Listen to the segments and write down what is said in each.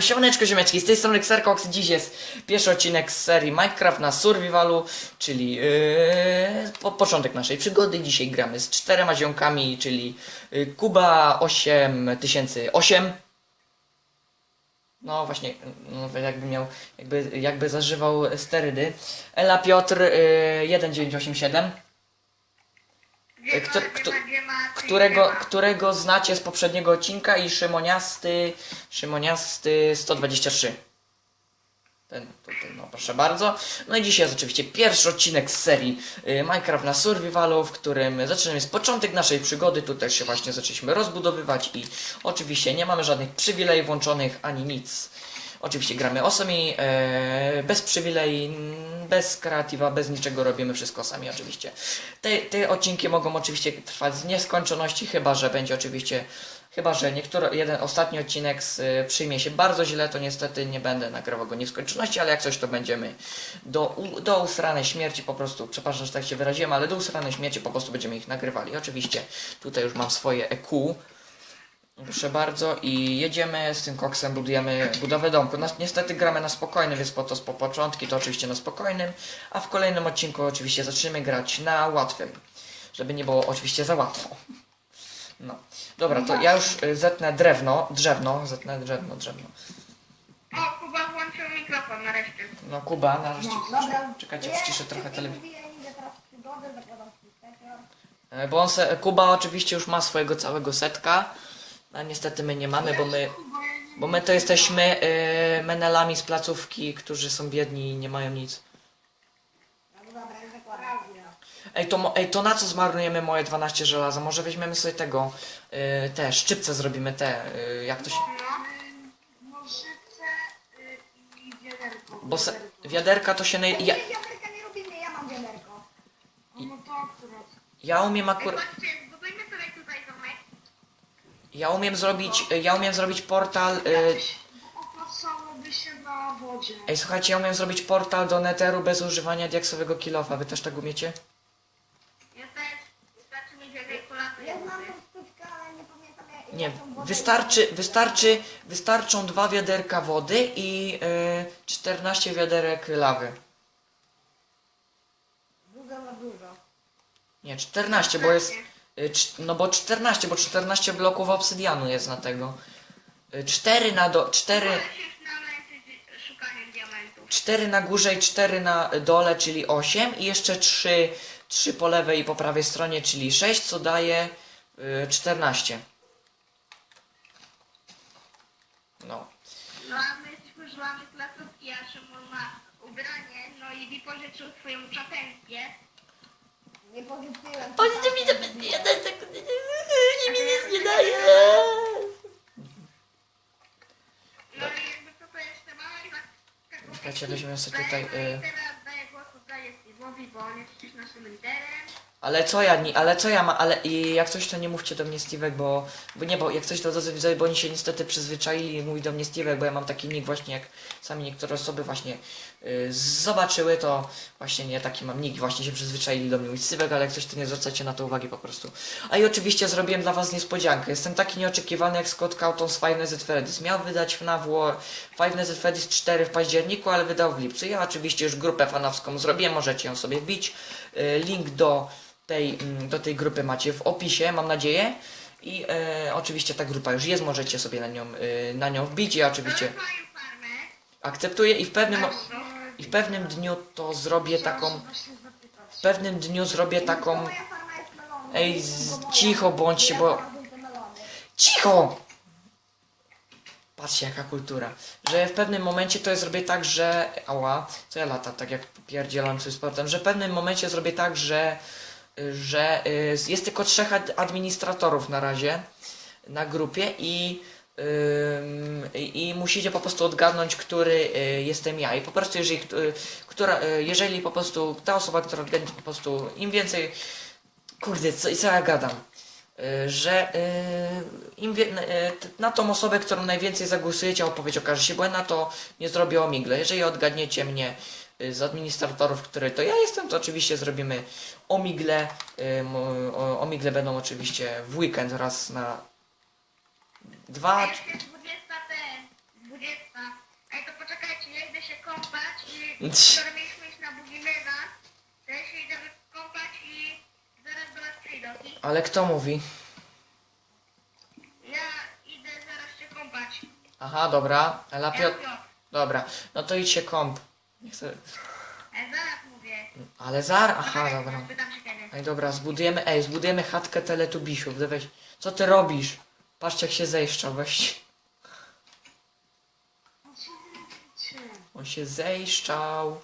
Siemano, siemaneczko ziomeczki, z tej strony Xercox. Dziś jest pierwszy odcinek z serii Minecraft na Survivalu, czyli yy, po, początek naszej przygody. Dzisiaj gramy z czterema ziomkami, czyli yy, Kuba 8008. No właśnie, no, jakby miał, jakby, jakby zażywał sterydy. Ela Piotr yy, 1987. Gdzie Kto- kto- którego, którego znacie z poprzedniego odcinka i Szymoniasty, Szymoniasty 123. Ten tutaj, no proszę bardzo. No i dzisiaj jest oczywiście pierwszy odcinek z serii y, Minecraft na Survivalu, w którym zaczynamy z początek naszej przygody. Tutaj się właśnie zaczęliśmy rozbudowywać i oczywiście nie mamy żadnych przywilejów włączonych ani nic. Oczywiście gramy osami, e, bez przywilei, mm, bez kreatywa, bez niczego robimy wszystko sami oczywiście. Te, te odcinki mogą oczywiście trwać z nieskończoności, chyba że będzie oczywiście, chyba że niektóry, jeden ostatni odcinek z, e, przyjmie się bardzo źle, to niestety nie będę nagrywał go nieskończoności, ale jak coś to będziemy do, u- do usranej śmierci po prostu, przepraszam, że tak się wyraziłem, ale do usranej śmierci po prostu będziemy ich nagrywali. Oczywiście tutaj już mam swoje EQ, Proszę bardzo i jedziemy z tym koksem, budujemy budowę domku. Nas, niestety gramy na spokojnym, więc po to po początki to oczywiście na spokojnym, a w kolejnym odcinku oczywiście zaczniemy grać na łatwym, żeby nie było oczywiście za łatwo. No, dobra, to ja już y, zetnę drewno, drzewno, zetnę drzewno, drzewno. O, Kuba włączył mikrofon nareszcie. No Kuba, nareszcie, No, dobra. czekajcie, Ja ściszę trochę telewizję. E, Bo on se, Kuba oczywiście już ma swojego całego setka, a niestety my nie mamy, bo my... Bo my to jesteśmy y, menelami z placówki, którzy są biedni i nie mają nic. No. Ej to, mo- ej, to na co zmarnujemy moje 12 żelaza? Może weźmiemy sobie tego, y, te szczypce zrobimy te, y, jak to się... No, nożyce y, i wiaderko. Bo se, wiaderka to się naj... Ja, Ja wiaderka nie robimy, ja mam wiaderko. No to akurat. ja umiem akurat... patrzcie, zbudujmy sobie tutaj domek. Ja umiem zrobić, ja umiem zrobić portal... Y, Opłacałoby się na wodzie. ej, słuchajcie, ja umiem zrobić portal do neteru bez używania diaksowego kilofa. Wy też tak umiecie? Nie pamiętam jak... Nie, jaką wodę- wystarczy, wystarczy, wystarczą dwa wiaderka wody i y, 14 wiaderek lawy. Dużo za dużo. Nie, 14, bo jest. Y, No bo 14, bo 14 bloków obsydianu jest na tego. 4 na do. 4, Ale się znaleźć szukaniem diamentów. 4 na górze i 4 na dole, czyli 8. I jeszcze 3, 3 po lewej i po prawej stronie, czyli 6, co daje y, 14. No. No a my jesteśmy żłami placówki, a Szymon ma ubranie, no i wypożyczył swoją czapelkę. Nie pożyczyłem. O, nie widzę, ja też tak. Nie mi nic nie daje. No i jakby co to jeszcze mamy, Czekajcie, weźmiemy sobie tutaj, y-. Ale co ja, ni- ale co ja ma, ale i jak coś to nie mówcie do mnie Steve'ek, bo, bo nie, bo jak coś to widzowie, bo oni się niestety przyzwyczaili i mówi do mnie Steve'ek, bo ja mam taki nick właśnie jak sami niektóre osoby właśnie zobaczyły, to właśnie nie taki mam nick, właśnie się przyzwyczaili do mnie mówić ale jak coś to nie zwracacie na to uwagi po prostu. A i oczywiście zrobiłem dla was niespodziankę, jestem taki nieoczekiwany jak Scott Cawthon z Five Nights at Freddy's. Miał wydać FNAF War, Five Nights at Freddy's 4 w październiku, ale wydał w lipcu. Ja oczywiście już grupę fanowską zrobiłem, możecie ją sobie wbić. Y, Link do tej, mm, do tej grupy macie w opisie, mam nadzieję. I e, oczywiście ta grupa już jest, możecie sobie na nią, y, na nią wbić. Ja oczywiście akceptuję i w pewnym, No, i w pewnym dniu to zrobię taką, w pewnym dniu zrobię taką. Ej, cicho bądźcie, bo- cicho! Patrzcie jaka kultura. Że w pewnym momencie to ja zrobię tak, że. Ała, co ja lata, tak jak pierdzielam sobie sportem, że w pewnym momencie zrobię tak, że. że y, jest tylko trzech ad- administratorów na razie na grupie i. I, musicie po prostu odgadnąć, który y, jestem ja. I po prostu, jeżeli, y, która, y, jeżeli po prostu ta osoba, która odgadnie, po prostu im więcej. Kurde, co, co ja gadam? Że im wie, na tą osobę, którą najwięcej zagłosujecie, odpowiedź okaże się błędna, to nie zrobię omigle. Jeżeli odgadniecie mnie z administratorów, który to ja jestem, to oczywiście zrobimy omigle. Omigle będą oczywiście w weekend raz na dwa. Jest 20 ten, 20. idę się kąpać i Cii. skoro mieliśmy iść na Bugimena, to ja się idę kąpać i zaraz do was przyjdę, okej? Ale kto mówi? Ja idę zaraz się kąpać. Aha, dobra. Ela Ja Piotr... Piotr. Dobra, no to idź się kąp. Nie chcę... E, zaraz mówię. Ale zar... Aha, dobra. Pytam się kiedy. Ej, dobra, zbudujemy... Ej, zbudujemy chatkę teletubisiów. Weź... Co ty robisz? Patrzcie jak się zejszczał, weź. On się zejszczał.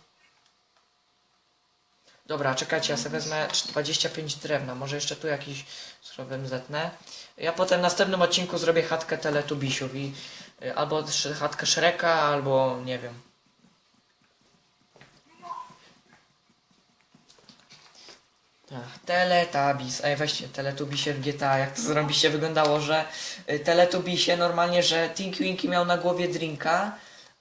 Dobra, czekajcie, ja sobie wezmę 25 drewna. Może jeszcze tu jakiś skrobem zetnę. Ja potem w następnym odcinku zrobię chatkę teletubisiów i y, albo chatkę Shreka, albo nie wiem. Tak, Teletubbies. Ej, weźcie Teletubisie w GTA, jak to zrobiście wyglądało, że y, Teletubisie normalnie, że Tinky Winky miał na głowie drinka,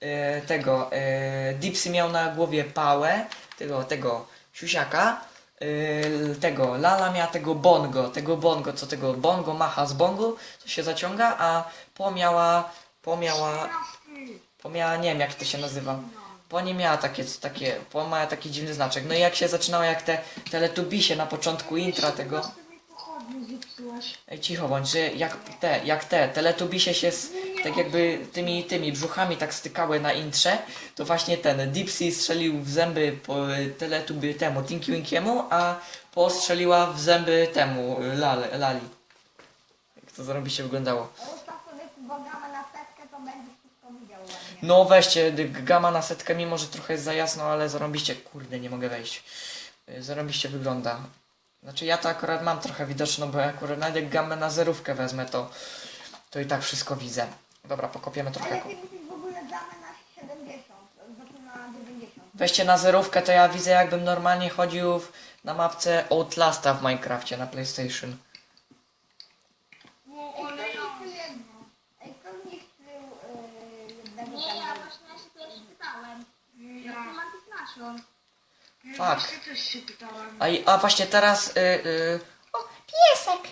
y, tego, y, Dipsy miał na głowie pałę, tego, tego siusiaka, y, tego, Lala miała tego bongo, tego bongo, co tego bongo macha z bongo, co się zaciąga, a Po miała, Po miała, Po miała, nie wiem jak to się nazywa. Po nie miała takie, takie, Po miała taki dziwny znaczek. No i jak się zaczynało, jak te teletubisie na początku intra tego... Ej, cicho bądź, że jak te, jak te teletubisie się z, tak jakby tymi, tymi brzuchami tak stykały na intrze, to właśnie ten Dipsy strzelił w zęby po teletuby temu Tinky Winkiemu, a Po strzeliła w zęby temu Lali. Jak to zrobiście wyglądało. Ale ustaw sobie bogamy na setkę, to będziesz wszystko widział ładnie. No weźcie gama na setkę, mimo że trochę jest za jasno, ale zarobiście, kurde, nie mogę wejść. Y, Zarobiście wygląda. Znaczy ja to akurat mam trochę widoczną, bo ja akurat nawet jak gamę na zerówkę wezmę, to, to i tak wszystko widzę. Dobra, pokopiemy trochę. Ale w ogóle damy na 70, znaczy na 90. Weźcie na zerówkę, to ja widzę jakbym normalnie chodził na mapce Outlasta w Minecrafcie na PlayStation. No, Ej, ale kto ja... zniszczył jedno? Ej, kto zniszczył yy, jednego Nie, ja tam? właśnie ja się też pytałem. Ja mam się pytałem. A, i- a właśnie teraz... Y, y, O, piesek!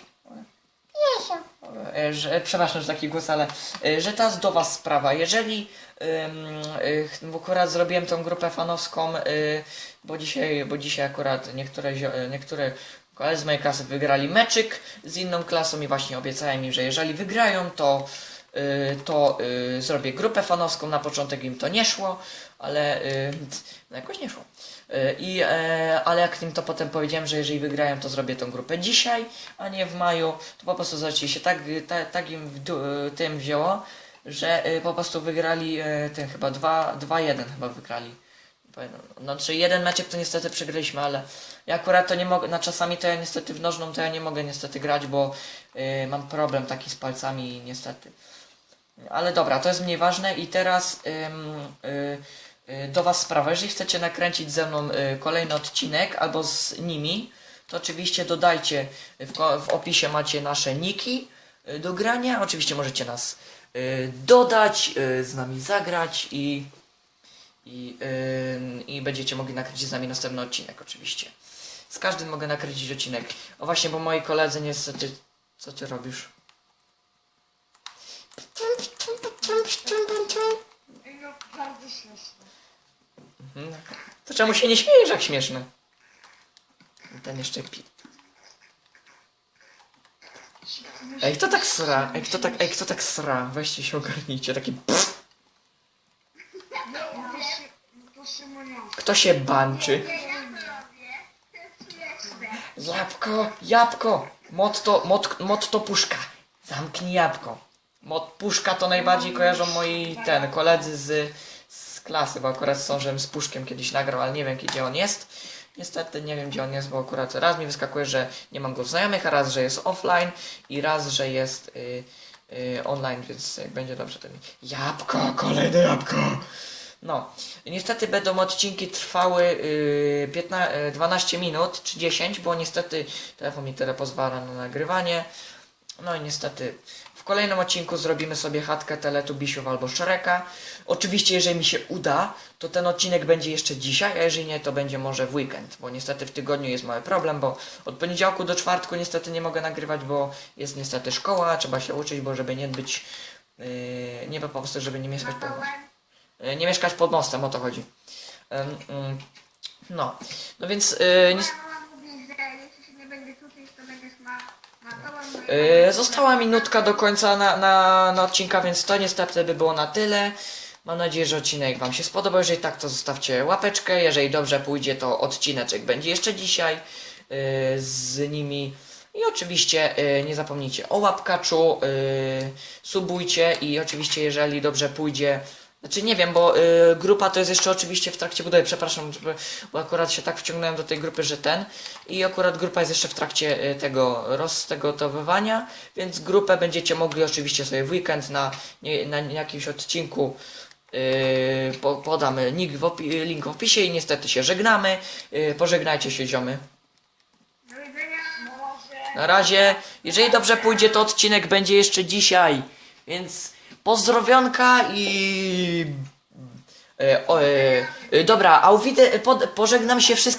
Piesio! E, że, przepraszam, że taki głos, ale e, że teraz do Was sprawa. Jeżeli ym, y, bo akurat zrobiłem tą grupę fanowską, y, bo dzisiaj, bo dzisiaj akurat niektóre, zio- e, niektóre koledzy z mojej klasy wygrali meczyk z inną klasą i właśnie obiecałem im, że jeżeli wygrają, to to y, zrobię grupę fanowską. Na początek im to nie szło, ale y, no jakoś nie szło. Y, I, e, ale jak im to potem powiedziałem, że jeżeli wygrają, to zrobię tą grupę dzisiaj, a nie w maju, to po prostu zobaczcie się tak, ta, tak im y, tym wzięło, że y, po prostu wygrali y, ten chyba 2-1 chyba wygrali. Znaczy jeden meczek to niestety przegraliśmy, ale ja akurat to nie mogę, na czasami to ja niestety w nożną to ja nie mogę niestety grać, bo y, mam problem taki z palcami niestety. Ale dobra, to jest mniej ważne i teraz y, y, do Was sprawa. Jeżeli chcecie nakręcić ze mną y, kolejny odcinek albo z nimi, to oczywiście dodajcie, w, opisie macie nasze niki do grania. Oczywiście możecie nas dodać, z nami zagrać i, i, i będziecie mogli nakręcić z nami następny odcinek oczywiście. Z każdym mogę nakręcić odcinek. O właśnie, bo moi koledzy niestety... Co ty robisz? To czemu się nie śmiejesz jak śmieszne? Ten jeszcze pi... Ej, kto tak sra? Ej, kto tak, ej, kto tak sra? Weźcie się ogarnijcie, taki. Kto się śmieszne. Jabłko, jabłko! Motto, mot, motto puszka. Zamknij jabłko. Mot puszka to najbardziej kojarzą moi ten koledzy z, z klasy, bo akurat Sążem z Puszkiem kiedyś nagrał, ale nie wiem gdzie on jest. Niestety nie wiem gdzie on jest, bo akurat raz mi wyskakuje, że nie mam go w znajomych, a raz, że jest offline i raz, że jest y, y, online, więc jak będzie dobrze to mi... Jabłko, kolejne jabłko! No, niestety będą odcinki trwały yy, 15, yy, 12 minut czy 10, bo niestety telefon mi tyle pozwala na nagrywanie. No i niestety kolejnym odcinku zrobimy sobie chatkę Teletubisiów albo Szereka. Oczywiście jeżeli mi się uda, to ten odcinek będzie jeszcze dzisiaj, a jeżeli nie, to będzie może w weekend, bo niestety w tygodniu jest mały problem, bo od poniedziałku do czwartku niestety nie mogę nagrywać, bo jest niestety szkoła, trzeba się uczyć, bo żeby nie być, yy, nie po prostu, żeby nie mieszkać po... Pełen. Y, nie mieszkać pod mostem, o to chodzi. Em, mm, no, no więc y, nies- Moja mama mówi, że jeśli się nie będzie tutaj, to będziesz ma, matował. No i- Yy, została minutka do końca na, na, na odcinka, więc to niestety by było na tyle. Mam nadzieję, że odcinek Wam się spodobał. Jeżeli tak, to zostawcie łapeczkę. Jeżeli dobrze pójdzie, to odcineczek będzie jeszcze dzisiaj yy, z nimi. I oczywiście yy, nie zapomnijcie o łapkaczu, subujcie i oczywiście jeżeli dobrze pójdzie, znaczy nie wiem, bo y, grupa to jest jeszcze oczywiście w trakcie budowy, przepraszam, bo akurat się tak wciągnąłem do tej grupy, że ten i akurat grupa jest jeszcze w trakcie y, tego roztegotowywania, więc grupę będziecie mogli oczywiście sobie w weekend na, nie, na jakimś odcinku y, po, podamy link w, link w opisie i niestety się żegnamy. Y, pożegnajcie się ziomy. Na razie, jeżeli dobrze pójdzie, to odcinek będzie jeszcze dzisiaj. Więc pozdrowionka i. E, o, e, e, dobra, a uwidzę, pod, pożegnam się wszystkich.